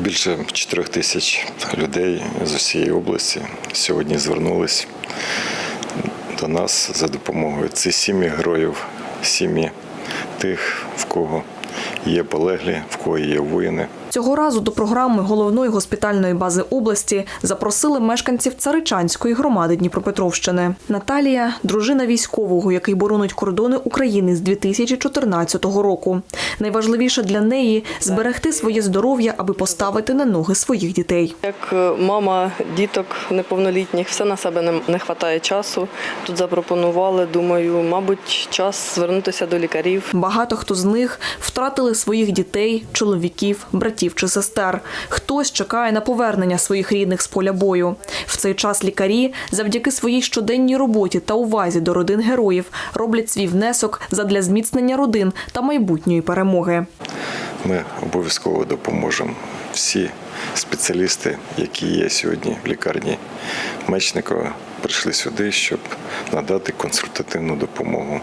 Більше 4 тисяч людей з усієї області сьогодні звернулись до нас за допомогою. Це сім'ї героїв, сім'ї тих, в кого є полеглі, в кого є воїни. Цього разу до програми головної госпітальної бази області запросили мешканців Царичанської громади Дніпропетровщини. Наталія дружина військового, який боронить кордони України з 2014 року. Найважливіше для неї зберегти своє здоров'я, аби поставити на ноги своїх дітей. Як е, мама діток неповнолітніх, все на себе не, не вистачає часу. Тут запропонували, думаю, мабуть, час звернутися до лікарів. Багато хто з них втратили своїх дітей, чоловіків, братів чи сестер. Хтось чекає на повернення своїх рідних з поля бою. В цей час лікарі, завдяки своїй щоденній роботі та увазі до родин героїв, роблять свій внесок задля зміцнення родин та майбутньої перемоги. Ми обов'язково допоможемо. Всі спеціалісти, які є сьогодні в лікарні Мечникова, прийшли сюди, щоб надати консультативну допомогу.